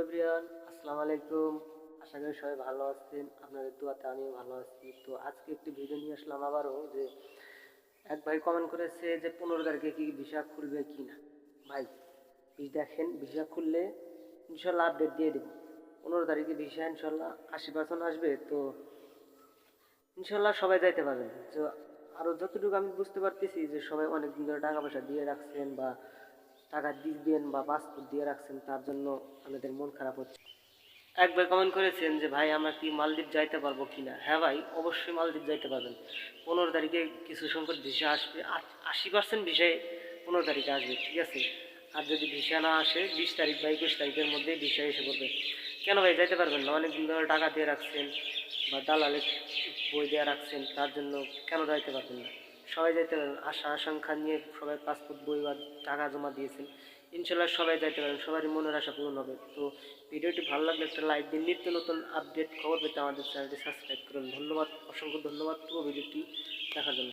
Everyone আসসালামু আলাইকুম। আশা করি সবাই ভালো আছেন। আপনাদের দোয়াতে আমিও ভালো আছি। তো আজকে একটি ভিডিও নিয়ে আসলাম আবারও যে এক ভাই কমেন্ট করেছে যে পনেরো তারিখে কি ভিসা খুলবে কি না ভাই দেখেন, ভিসা খুললে ইনশাল্লাহ আপডেট দিয়ে দেবো। পনেরো তারিখে ভিসা ইনশাল্লাহ আশি পার্সেন্ট আসবে। তো ইনশাল্লাহ সবাই যাইতে পারবেন তো আরও যতটুকু আমি বুঝতে পারতেছি যে সবাই অনেক দিন ধরে টাকা পয়সা দিয়ে রাখছেন বা টাকা দিবেন বা পাসপোর্ট দিয়ে রাখছেন, তার জন্য আমাদের মন খারাপ হচ্ছে। একবার কমেন্ট করেছেন যে, ভাই, আমরা কি মালদ্বীপ যাইতে পারব কি না? হ্যাঁ ভাই, অবশ্যই মালদ্বীপ যাইতে পারবেন। পনেরো তারিখে কিছু সংখ্যক ভিসা আসবে আশি পার্সেন্ট ভিসায় পনেরো তারিখে আসবে, ঠিক আছে? আর যদি ভিসা না আসে, বিশ তারিখ বা একুশ তারিখের মধ্যে ভিসা এসে পড়বে। কেন ভাই, যাইতে পারবেন না? অনেক দিন ধরে টাকা দিয়ে রাখছেন বা দালালের বই দিয়ে রাখছেন, তার জন্য কেন যাইতে পারবেন না? সবাই যাইতে পারেন। আশা আশঙ্কা নিয়ে সবাই পাসপোর্ট, বই বা টাকা জমা দিয়েছেন। ইনশাল্লাহ সবাই যাইতে পারেন। সবারই মনের আশা পূরণ হবে। তো ভিডিওটি ভালো লাগলে একটা লাইক দিন নিত্য নতুন আপডেট খবর পেতে আমাদের চ্যানেলটি সাবস্ক্রাইব করুন। ধন্যবাদ, অসংখ্য ধন্যবাদ। পুরো ভিডিওটি দেখার জন্য।